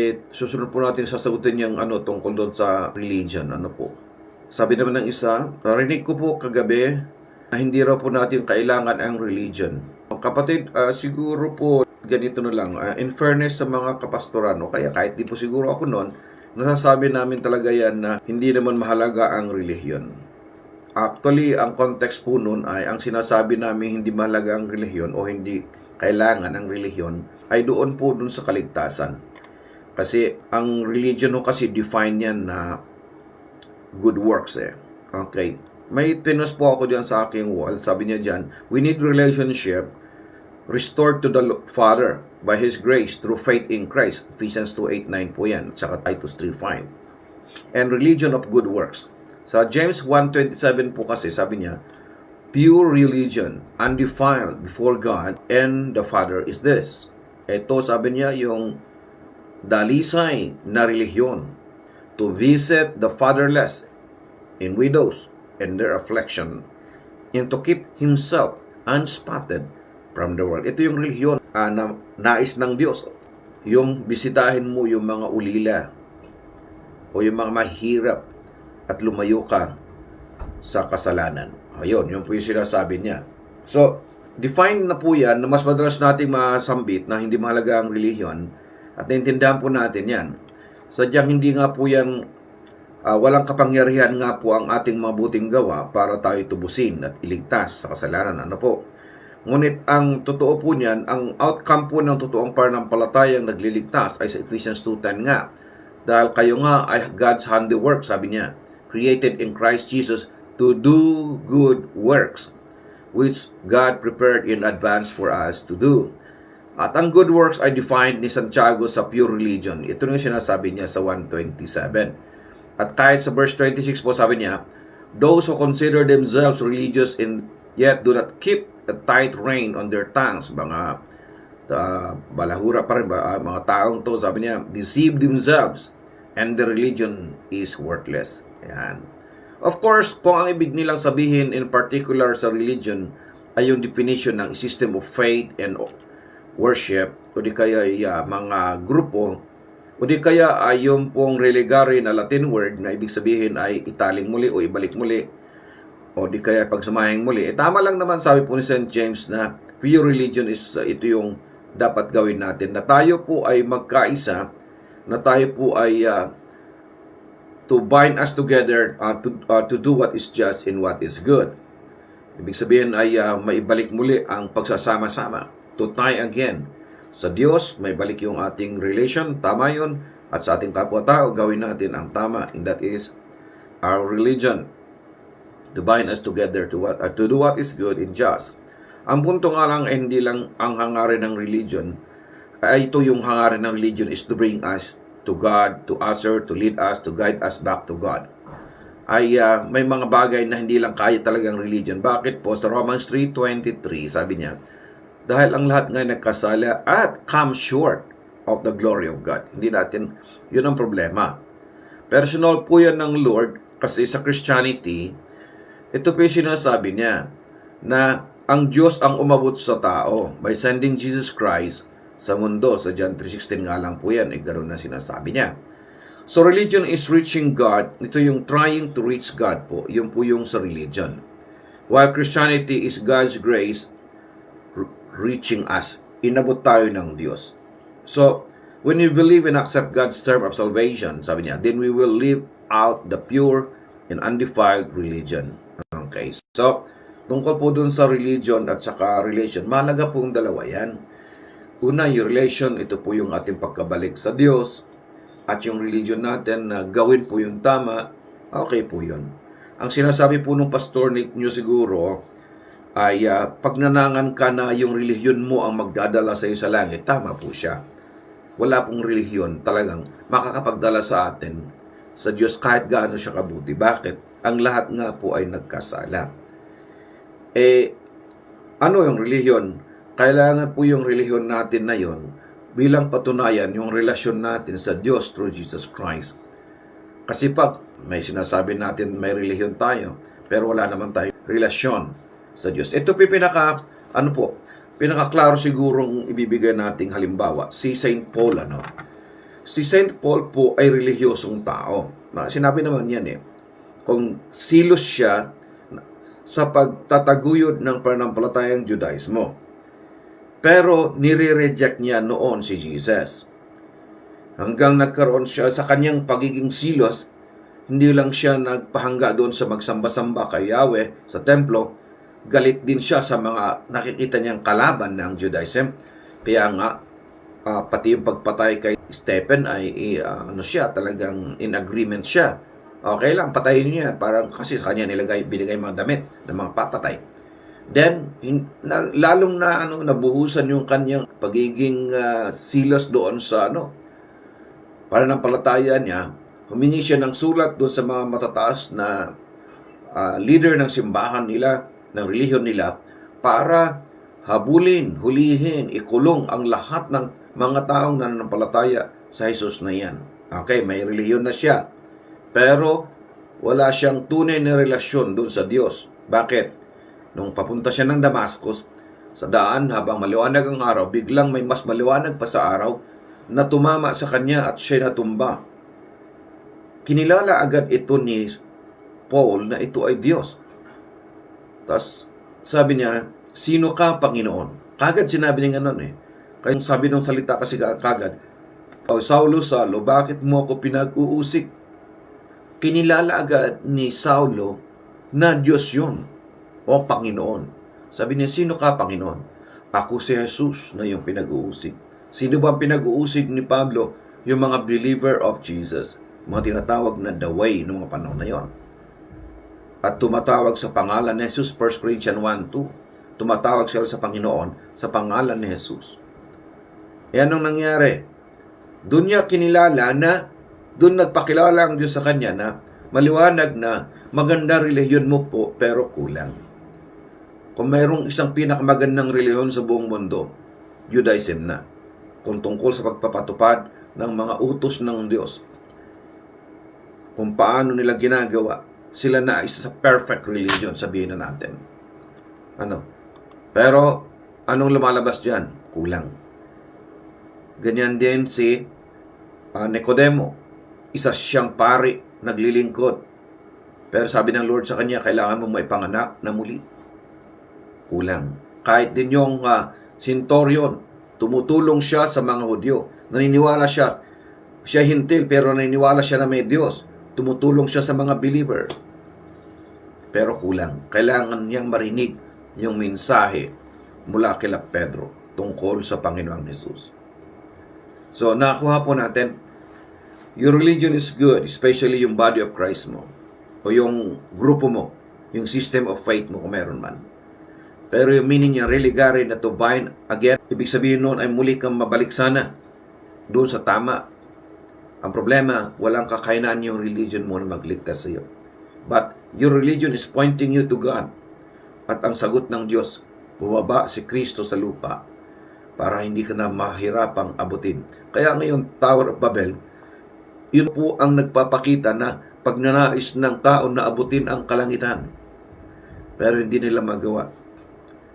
Eh, susunod po natin sasagutin yung ano tungkol doon sa religion. Ano po? Sabi naman ng isa, narinig ko po kagabi na hindi raw po natin kailangan ang religion. Kapatid, ah, siguro po ganito na lang. Ah, in fairness sa mga kapastoran, o kaya kahit di po siguro ako noon, nasasabi namin talaga yan na hindi naman mahalaga ang relihiyon. Actually, ang context po nun ay ang sinasabi namin hindi mahalaga ang relihiyon o hindi kailangan ang relihiyon ay doon po dun sa kaligtasan. Kasi ang religion ho kasi define yan na good works eh. Okay. May pinos po ako diyan sa aking wall. Sabi niya diyan, we need relationship restored to the Father by His grace through faith in Christ. Ephesians 2.8.9 po yan. At saka Titus 3.5. And religion of good works. Sa James 1.27 po kasi sabi niya, pure religion, undefiled before God and the Father is this. Ito sabi niya yung dalisay na relihiyon to visit the fatherless in widows and their affliction and to keep himself unspotted from the world. Ito yung relihiyon ah, na nais ng Diyos. Yung bisitahin mo yung mga ulila o yung mga mahirap at lumayo ka sa kasalanan. Ayun, yun po yung sinasabi niya. So, define na po yan na mas madalas nating masambit na hindi mahalaga ang relihiyon at naintindihan po natin yan. Sadyang hindi nga po yan, ah, walang kapangyarihan nga po ang ating mabuting gawa para tayo tubusin at iligtas sa kasalanan. Ano po? Ngunit ang totoo po niyan, ang outcome po ng totoong pananampalatayang nagliligtas ay sa Ephesians 2.10 nga. Dahil kayo nga ay God's handiwork, sabi niya, created in Christ Jesus to do good works, which God prepared in advance for us to do. At ang good works ay defined ni Santiago sa pure religion. Ito yung sinasabi niya sa 127. At kahit sa verse 26 po sabi niya, Those who consider themselves religious and yet do not keep a tight rein on their tongues, mga uh, balahura pa rin ah, mga taong to, sabi niya, deceive themselves and the religion is worthless. Ayan. Of course, kung ang ibig nilang sabihin in particular sa religion ay yung definition ng system of faith and worship o di kaya ay, ah, mga grupo o di kaya ay yung pong religare na Latin word na ibig sabihin ay italing muli o ibalik muli o di kaya pagsamahin muli. Eh, tama lang naman sabi po ni St. James na pure religion is uh, ito yung dapat gawin natin. Na tayo po ay magkaisa, na tayo po ay uh, to bind us together uh, to, uh, to do what is just and what is good. Ibig sabihin ay uh, maibalik muli ang pagsasama-sama. To tie again. Sa Diyos, may balik yung ating relation, tama yun. At sa ating kapwa-tao, gawin natin ang tama. And that is our religion to bind us together to what uh, to do what is good and just. Ang punto nga lang ay hindi lang ang hangarin ng religion, ay ito yung hangarin ng religion is to bring us to God, to usher, to lead us, to guide us back to God. Ay uh, may mga bagay na hindi lang kaya talagang religion. Bakit po? Sa Romans 3.23, sabi niya, dahil ang lahat nga nagkasala at come short of the glory of God. Hindi natin, yun ang problema. Personal po yan ng Lord kasi sa Christianity, ito po yung sinasabi niya na ang Diyos ang umabot sa tao by sending Jesus Christ sa mundo. Sa John 3.16 nga lang po yan. Eh, na sinasabi niya. So, religion is reaching God. Ito yung trying to reach God po. Yun po yung sa religion. While Christianity is God's grace reaching us. Inabot tayo ng Diyos. So, when we believe and accept God's term of salvation, sabi niya, then we will live out the pure and undefiled religion. Okay. So, tungkol po dun sa religion at saka relation, mahalaga pong dalawa yan. Una, yung relation, ito po yung ating pagkabalik sa Diyos. At yung religion natin na gawin po yung tama, okay po yun. Ang sinasabi po nung pastor nyo siguro, ay uh, pagnanangan ka na yung relihiyon mo ang magdadala sa iyo sa langit, tama po siya. Wala pong relihiyon talagang makakapagdala sa atin sa Diyos kahit gaano siya kabuti. Bakit? Ang lahat nga po ay nagkasala. Eh, ano yung relihiyon? Kailangan po yung relihiyon natin na yon bilang patunayan yung relasyon natin sa Diyos through Jesus Christ. Kasi pag may sinasabi natin may relihiyon tayo, pero wala naman tayong relasyon sa Diyos. Ito po pinaka, ano po, pinaka-klaro sigurong ibibigay nating halimbawa, si St. Paul, ano? Si St. Paul po ay relihiyosong tao. Na, sinabi naman yan eh. Kung silos siya sa pagtataguyod ng pananampalatayang Judaismo. Pero nire-reject niya noon si Jesus. Hanggang nagkaroon siya sa kanyang pagiging silos, hindi lang siya nagpahangga doon sa magsamba-samba kay Yahweh sa templo, galit din siya sa mga nakikita niyang kalaban ng Judaism. Kaya nga, ah, pati yung pagpatay kay Stephen ay ah, ano siya, talagang in agreement siya. Okay lang, patayin niya. Parang kasi sa kanya nilagay, binigay mga damit ng mga papatay. Then, hin- na, lalong na ano, nabuhusan yung kanyang pagiging ah, silos doon sa ano, pananampalataya niya. Humingi siya ng sulat doon sa mga matataas na ah, leader ng simbahan nila, ng relihiyon nila, para habulin, hulihin, ikulong ang lahat ng mga taong nananampalataya sa Jesus na yan. Okay, may relihiyon na siya. Pero wala siyang tunay na relasyon doon sa Diyos. Bakit? Nung papunta siya ng Damascus, sa daan habang maliwanag ang araw, biglang may mas maliwanag pa sa araw na tumama sa kanya at siya natumba. Kinilala agad ito ni Paul na ito ay Diyos. Tapos sabi niya, sino ka Panginoon? Kagad sinabi niya ganun eh. Kaya sabi ng salita kasi kagad, O Saulo, Saulo, bakit mo ako pinag-uusik? Kinilala agad ni Saulo na Diyos yun o Panginoon. Sabi niya, sino ka Panginoon? Ako si Jesus na yung pinag-uusig. Sino ba ang pinag-uusig ni Pablo? Yung mga believer of Jesus. Mga tinatawag na the way noong mga panahon na yon. At tumatawag sa pangalan ni Jesus, 1 Corinthians 1.2. Tumatawag sila sa Panginoon sa pangalan ni Jesus. Yan ang nangyari. Doon niya kinilala na, doon nagpakilala ang Diyos sa kanya na maliwanag na maganda reliyon mo po pero kulang. Kung mayroong isang pinakamagandang reliyon sa buong mundo, Judaism na. Kung tungkol sa pagpapatupad ng mga utos ng Diyos. Kung paano nila ginagawa, sila na isa sa perfect religion, sabihin na natin. Ano? Pero, anong lumalabas dyan? Kulang. Ganyan din si uh, Nicodemo. Isa siyang pari, naglilingkod. Pero sabi ng Lord sa kanya, kailangan mo maipanganak na muli. Kulang. Kahit din yung uh, Centurion, tumutulong siya sa mga Hudyo. Naniniwala siya, siya hintil pero naniniwala siya na may Diyos. Tumutulong siya sa mga believer. Pero kulang. Kailangan niyang marinig yung mensahe mula kila Pedro tungkol sa Panginoong Jesus. So, nakuha po natin, your religion is good, especially yung body of Christ mo, o yung grupo mo, yung system of faith mo kung meron man. Pero yung meaning niya, religare na to bind again, ibig sabihin noon ay muli kang mabalik sana doon sa tama. Ang problema, walang kakainan yung religion mo na magligtas sa iyo. But your religion is pointing you to God. At ang sagot ng Diyos, bumaba si Kristo sa lupa para hindi ka na mahirapang abutin. Kaya ngayon, Tower of Babel, yun po ang nagpapakita na pagnanais ng tao na abutin ang kalangitan. Pero hindi nila magawa.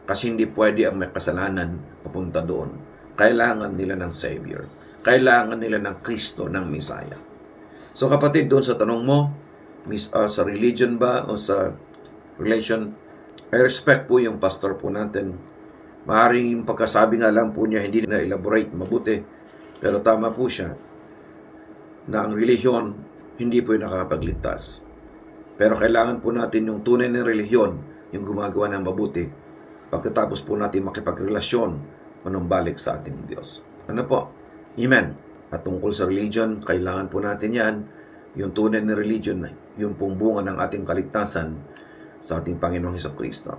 Kasi hindi pwede ang may kasalanan papunta doon. Kailangan nila ng Savior. Kailangan nila ng Kristo, ng Messiah. So kapatid, doon sa tanong mo, mis, uh, sa religion ba o sa relation, I respect po yung pastor po natin Maaring yung pagkasabi nga lang po niya hindi na elaborate mabuti. Pero tama po siya na ang relihiyon hindi po yung nakakapagligtas. Pero kailangan po natin yung tunay na relihiyon, yung gumagawa ng mabuti, pagkatapos po natin makipagrelasyon manumbalik sa ating Diyos. Ano po? Amen. At tungkol sa religion, kailangan po natin yan, yung tunay na religion, yung pong bunga ng ating kaligtasan sa ating Panginoong Heso Kristo.